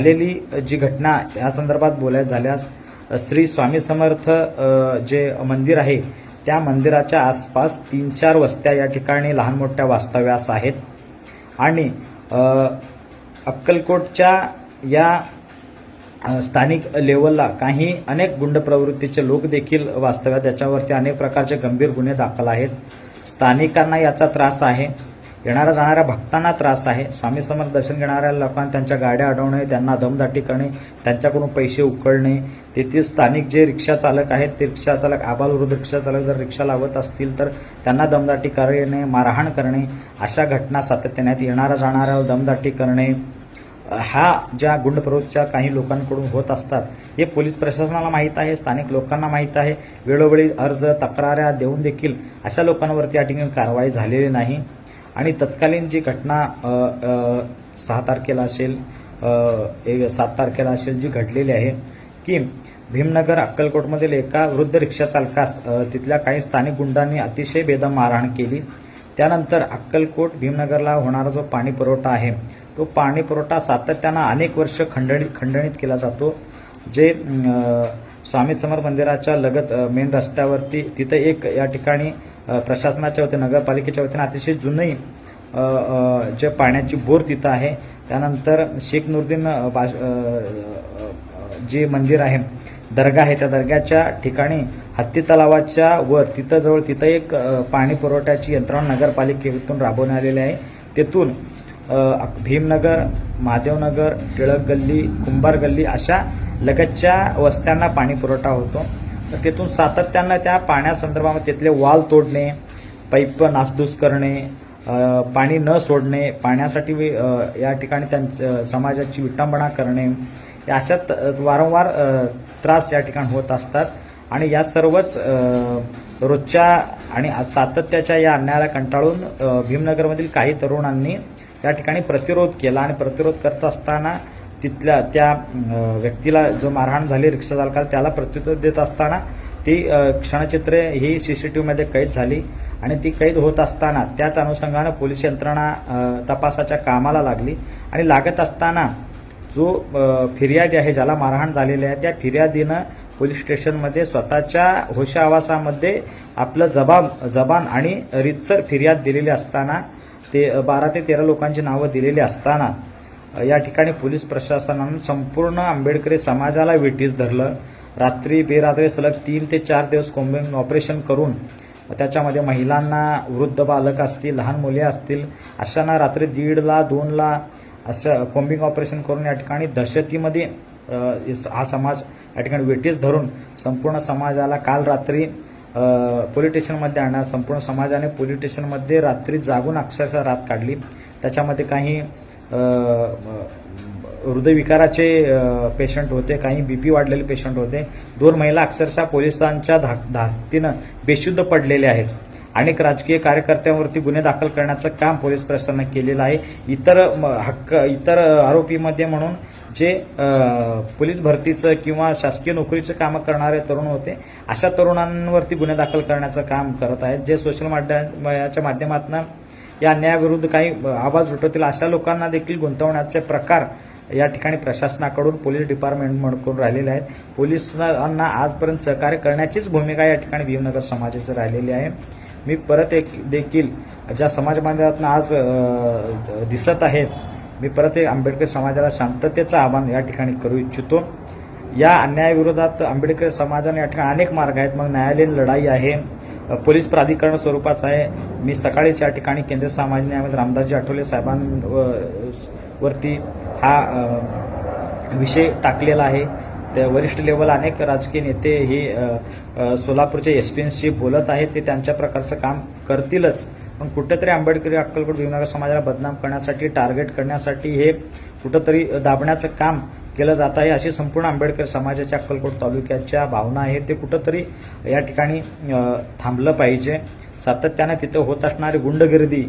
झालेली जी घटना या संदर्भात बोलायचं झाल्यास श्री स्वामी समर्थ जे मंदिर आहे त्या मंदिराच्या आसपास तीन चार वस्त्या या ठिकाणी लहान मोठ्या वास्तव्यास आहेत. आणि अक्कलकोटच्या या स्थानिक लेवलला काही अनेक गुंड प्रवृत्तीचे लोक देखील वास्तव्यात याच्यावरती अनेक प्रकारचे गंभीर गुन्हे दाखल आहेत. स्थानिकांना याचा त्रास आहे. येणाऱ्या जाणाऱ्या भक्तांना त्रास आहे. स्वामी समर्थ दर्शन घेणाऱ्या लोकांना त्यांच्या गाड्या अडवणे त्यांना दमदाटी करणे त्यांच्याकडून पैसे उकळणे. तेथील स्थानिक जे रिक्षा चालक आहेत ते रिक्षा चालक आबालवृद्ध रिक्षा चालक जर रिक्षा लावत असतील तर त्यांना दमदाटी करणे मारहाण करणे. अशा घटना सातत्याने येणाऱ्या जाणाऱ्या दमदाटी करणे. हा ज्या गुंड प्रवृत्तीच्या काही लोकांकडून होत असतात हे पोलीस प्रशासनाला माहीत आहे स्थानिक लोकांना माहीत आहे. वेळोवेळी अर्ज तक्राऱ्या देऊन देखील अशा लोकांवरती या ठिकाणी कारवाई झालेली नाही. आणि तत्कालीन जी घटना सहा तारखेला असेल सात तारखेला असेल जी घडलेली आहे की भीमनगर अक्कलकोटमधील एका वृद्ध रिक्षा चालकास तिथल्या काही स्थानिक गुंडांनी अतिशय बेदम मारहाण केली. त्यानंतर अक्कलकोट भीमनगरला होणारा जो पाणी पुरवठा आहे तो पाणी पुरवठा सातत्यानं अनेक वर्ष खंडणी खंडणीत केला जातो. जे स्वामी समर मंदिराच्या लगत मेन रस्त्यावरती तिथं एक या ठिकाणी प्रशासनाच्या वतीनं नगरपालिकेच्या वतीनं अतिशय जुनही जे पाण्याची बोर तिथं आहे त्यानंतर शेख नुरुद्दीन बाश- जे मंदिर आहे दर्गा आहे त्या दर्ग्याच्या ठिकाणी हत्ती तलावाच्या वर तिथं जवळ तिथं एक पाणी पुरवठ्याची यंत्रणा नगरपालिकेतून राबवण्यात आलेली आहे. तेथून भीमनगर महादेवनगर टिळक गल्ली कुंभार गल्ली अशा लगतच्या वस्त्यांना पाणी पुरवठा होतो. तेथून सातत्यानं त्या पाण्यासंदर्भामध्ये तिथले वाल तोडणे पाईप नासधूस करणे पाणी न सोडणे पाण्यासाठी या ठिकाणी त्यांच्या समाजाची विटंबना करणे या अशा त- वारंवार त्रास या ठिकाणी होत असतात. आणि या सर्वच रोजच्या आणि सातत्याच्या या अन्यायाला कंटाळून भीमनगरमधील काही तरुणांनी या ठिकाणी प्रतिरोध केला. आणि प्रतिरोध करत असताना तिथल्या त्या व्यक्तीला जो मारहाण झाली रिक्षा चालकाला त्याला प्रत्युत्तर देत असताना ती क्षणचित्रे ही सी सी टी व्हीमध्ये कैद झाली आणि ती कैद होत असताना त्याच अनुषंगानं पोलीस यंत्रणा तपासाच्या कामाला लागली आणि लागत असताना जो फिर्यादी आहे ज्याला मारहाण झालेली आहे त्या फिर्यादीनं पोलीस स्टेशनमध्ये स्वतःच्या होशावासामध्ये आपलं जबाब जबान आणि रितसर फिर्याद दिलेली असताना ते बारा ते तेरा लोकांची नावं दिलेली असताना या ठिकाणी पोलीस प्रशासनानं संपूर्ण आंबेडकरी समाजाला विटीस धरलं. रात्री बेरात्री सलग तीन ते चार दिवस कोम्बिंग ऑपरेशन करून त्याच्यामध्ये महिलांना वृद्ध बालक असतील लहान मुले असतील अशांना रात्री दीडला दोनला असं कोम्बिंग ऑपरेशन करून या ठिकाणी दहशतीमध्ये हा समाज या ठिकाणी वेटीस धरून संपूर्ण समाजाला काल रात्री पोलीस स्टेशनमध्ये आणणार संपूर्ण समाजाने पोलीस स्टेशनमध्ये रात्री जागून अक्षरशः रात काढली. त्याच्यामध्ये काही हृदयविकाराचे पेशंट होते काही बीपी वाढलेले पेशंट होते. दोन महिला अक्षरशः पोलिसांच्या धा धास्तीनं बेशुद्ध पडलेले आहेत. अनेक राजकीय कार्यकर्त्यांवरती गुन्हे दाखल करण्याचं काम पोलीस प्रशासनानं केलेलं आहे. इतर म, हक्क इतर आरोपीमध्ये म्हणून जे पोलीस भरतीचं किंवा शासकीय नोकरीचं कामं करणारे तरुण होते अशा तरुणांवरती गुन्हे दाखल करण्याचं काम करत आहेत. जे सोशल माध्यमाच्या माध्यमातून या अन्यायाविरुद्ध काही आवाज उठवतील अशा लोकांना देखील गुंतवण्याचे प्रकार या ठिकाणी प्रशासनाकडून पोलीस डिपार्टमेंटकडून राहिलेले आहेत. पोलिसांना आजपर्यंत सहकार्य करण्याचीच भूमिका या ठिकाणी भीमनगर समाजाची राहिलेली आहे. मी परत एक देखील ज्या समाज बांधवातून आज दिसत आहे मी परत एक आंबेडकर समाजाला शांततेचं आवाहन या ठिकाणी करू इच्छितो. या अन्यायाविरोधात आंबेडकर समाजाने या ठिकाणी अनेक मार्ग आहेत. मग न्यायालयीन लढाई आहे. पोलीस प्राधिकरण स्वरूपाचं आहे. मी सकाळीच या ठिकाणी केंद्रीय सामाजिक न्यायमंत्री रामदासजी आठवले साहेबांवरती हा विषय टाकलेला आहे. त्या वरिष्ठ लेवल अनेक राजकीय नेते हे अ, अ, सोलापूरच्या एसपीएनशी बोलत आहेत. ते त्यांच्या प्रकारचं काम करतीलच. पण कुठेतरी आंबेडकरी अक्कलकोट भीमनगर समाजाला बदनाम करण्यासाठी टार्गेट करण्यासाठी हे कुठंतरी दाबण्याचं काम केलं जात आहे अशी संपूर्ण आंबेडकर समाजाच्या अक्कलकोट तालुक्याच्या भावना आहे ते कुठंतरी या ठिकाणी थांबलं पाहिजे. सातत्यानं तिथं होत असणारी गुंडगिर्दी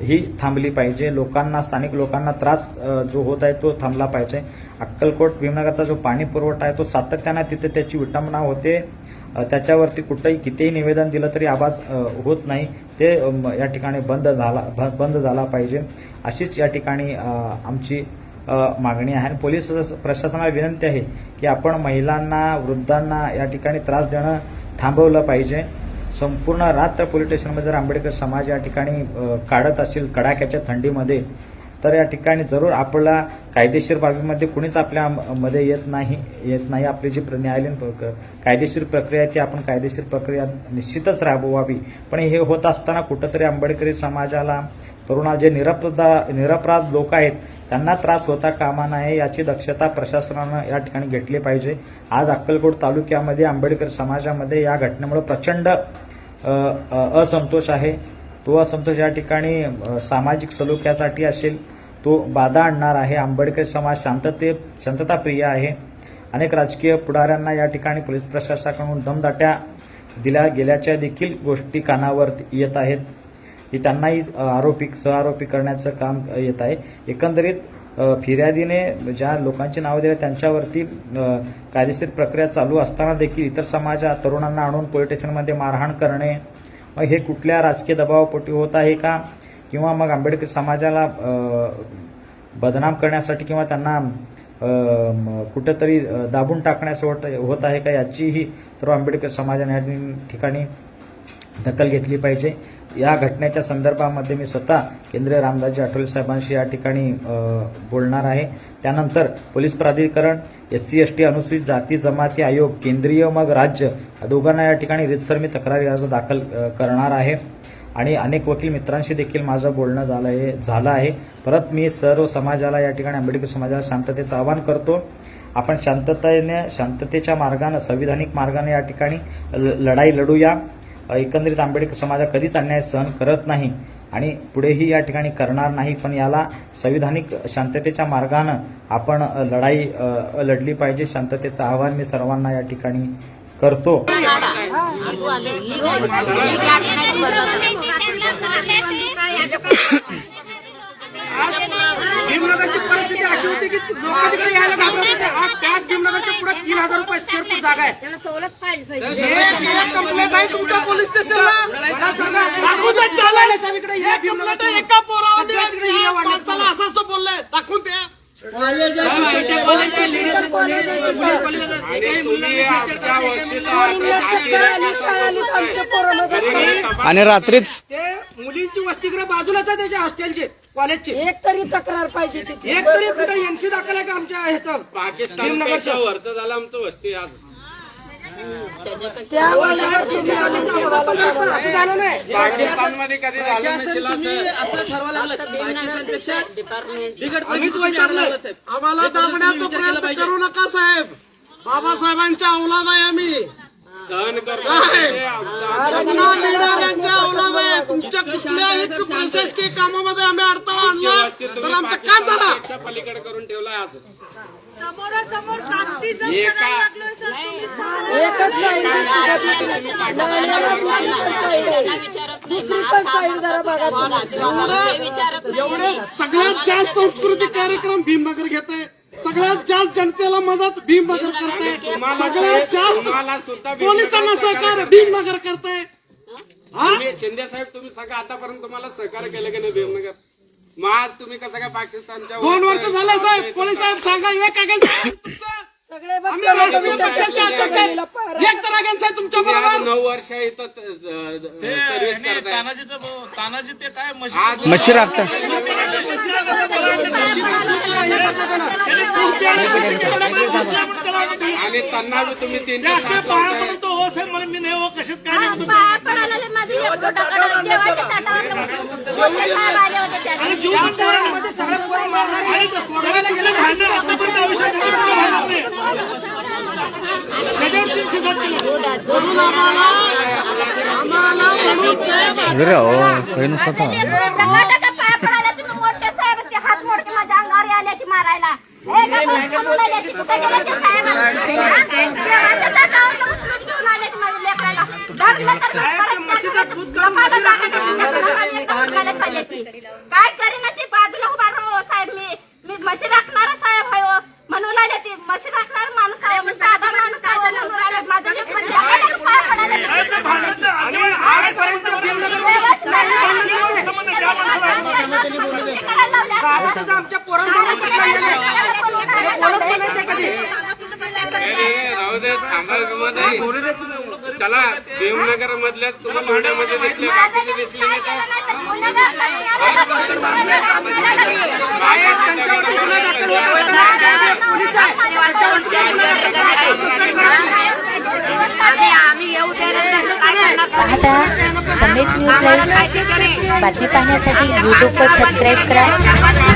ही थांबली पाहिजे. लोकांना स्थानिक लोकांना त्रास जो होत आहे तो थांबला पाहिजे. अक्कलकोट भीमनगरचा जो पाणी पुरवठा आहे तो सातत्यानं तिथे त्याची विटंबना होते. त्याच्यावरती कुठंही कितीही निवेदन दिलं तरी आवाज होत नाही. ते या ठिकाणी बंद झाला बंद झाला पाहिजे. अशीच या ठिकाणी आमची मागणी आहे. आणि पोलीस प्रशासनाला विनंती आहे की आपण महिलांना वृद्धांना या ठिकाणी त्रास देणं थांबवलं पाहिजे. संपूर्ण रात्र पोलीस स्टेशनमध्ये जर आंबेडकर समाज या ठिकाणी काढत असेल कडाक्याच्या थंडीमध्ये तर या ठिकाणी जरूर आपला कायदेशीर बाबीमध्ये कुणीच आपल्या मध्ये येत नाही येत नाही. आपली जी न्यायालयीन कायदेशीर प्रक्रिया आहे ती आपण कायदेशीर प्रक्रिया निश्चितच राबवावी. पण हे होत असताना कुठंतरी आंबेडकरी समाजाला तरुणा जे निरपदा निरपराध लोक आहेत त्यांना त्रास होता कामा नये याची दक्षता प्रशासनानं या ठिकाणी घेतली पाहिजे. आज अक्कलकोट तालुक्यामध्ये आंबेडकर समाजामध्ये या घटनेमुळे प्रचंड असंतोष आहे. तो असंतोष या ठिकाणी सामाजिक सलोख्यासाठी असेल तो बाधा आणणार आहे. आंबेडकर समाज शांतते शांतताप्रिय आहे. अनेक राजकीय पुढाऱ्यांना या ठिकाणी पोलीस प्रशासनाकडून दमदाट्या दिल्या गेल्याच्या देखील गोष्टी कानावर येत आहेत. की त्यांनाही आरोपी सहआरोपी करण्याचं काम येत आहे. एकंदरीत फिर्यादीने ज्या लोकांची नावं दिली त्यांच्यावरती कायदेशीर प्रक्रिया चालू असताना देखील इतर समाजा तरुणांना आणून पोलीस स्टेशनमध्ये मारहाण करणे मग हे कुठल्या राजकीय दबावापोटी होत आहे का? किंवा मग आंबेडकर समाजाला बदनाम करण्यासाठी किंवा त्यांना कुठंतरी दाबून टाकण्याचं होत होत आहे का याचीही सर्व आंबेडकर समाजाने या ठिकाणी दखल घेतली पाहिजे. या घटनेच्या संदर्भामध्ये मी स्वतः केंद्रीय रामदासजी आठवले साहेबांशी या ठिकाणी बोलणार आहे. त्यानंतर पोलीस प्राधिकरण एस सी एस टी अनुसूचित जाती जमाती आयोग केंद्रीय मग राज्य दोघांना या ठिकाणी रितसर मी तक्रारी अर्ज दाखल करणार आहे. आणि अनेक वकील मित्रांशी देखील माझं बोलणं झालं आहे झालं आहे. परत मी सर्व समाजाला या ठिकाणी आंबेडकर समाजाला शांततेचं आवाहन करतो. आपण शांततेने शांततेच्या मार्गानं संविधानिक मार्गाने या ठिकाणी ल- लढाई लढूया. एकंदरीत आंबेडकर समाज कधीच अन्याय सहन करत नाही आणि पुढेही या ठिकाणी करणार नाही पण याला संविधानिक शांततेच्या मार्गानं आपण लढाई लढली पाहिजे. शांततेचं आवाहन मी सर्वांना या ठिकाणी करतो. भीमनगरची परिस्थिती अशी होती की लोक तिकडे यायला घाबरत होते. आज त्याच भीमनगरच्या पुढे तीन हजार रुपये स्क्वेअर फूट जागा आहे. त्याला सवलत पाहिजे कंप्लेंट आहे तुमच्या पोलीस स्टेशनला मला सांगा दाखवून हे भीमनगर एका पोरावर असं असं बोललंय दाखवून ते आणि रात्रीच ते मुलींची वसतिगृह बाजूलाच आहे त्याच्या हॉस्टेलची कॉलेजची. एक तरी तक्रार पाहिजे एक तरी कुठे एनसी दाखल आहे का आमच्या ह्याचं पाकिस्तानपेक्षा वरचं झालं आमचं वस्ती आज. आम्हाला वैतागलोय. आम्हाला दाबण्याचा प्रयत्न करू नका साहेब. बाबासाहेबांच्या औलाद आहे आम्ही. सहन लिडरांच्या औलाद आहे तुमच्या कुठल्याही प्रशासकीय कामामध्ये आम्ही अडथळा आणला तर आमचं काम पलीकडे करून ठेवलाय आज. एका एकच साईड नाण्याला दुसरी पण साईड आहे. दुसरी पण साईड जरा बघा. तुम्ही. एवढे सगळ्यात जास्त सांस्कृतिक कार्यक्रम भीमनगर घेत आहे सगळ्यात जास्त जनतेला मदत भीमनगर करते सगळ्यात जास्त सुद्धा पोलिसांना सहकार्य भीमनगर करते हा? तुम्ही शिंदे साहेब तुम्ही सगळं आतापर्यंत तुम्हाला सहकार्य केलं की नाही भीमनगर? मग आज तुम्ही कसं काय पाकिस्तानच्या दोन वर्ष झालं साहेब पोलीस साहेब सांगा आहे तुमचं. सगळे आम्ही राष्ट्रीय पक्षाचे अध्यक्ष. एक तर तुमच्या तुम्ही आज बरोबर. नऊ वर्ष इथं सर्व्हिस करताय. आज मच्छी राखता आणि त्यांना बी तुम्ही तीन मी नाही लावताय. पाया पडायला माझी काय करीना ती बाजूला उभा राहो साहेब मी मी म्हशी राखणारा साहेब आहे हो. म्हणून आले ती म्हशी राखणार माणूस आहे मी साधा माणूस आहे म्हणून आले माझं लेकरं लेकराला पाय पडायला लागले. आमच्या राहू थांबा किंवा नाही. चला देवनगर मधल्या तुम्हाला भांड्यामध्ये दिसले बाकीचे दिसले नाही समेत न्यूज लाईव्ह बातमी पाहण्यासाठी यूट्यूबवर सबस्क्राईब करा.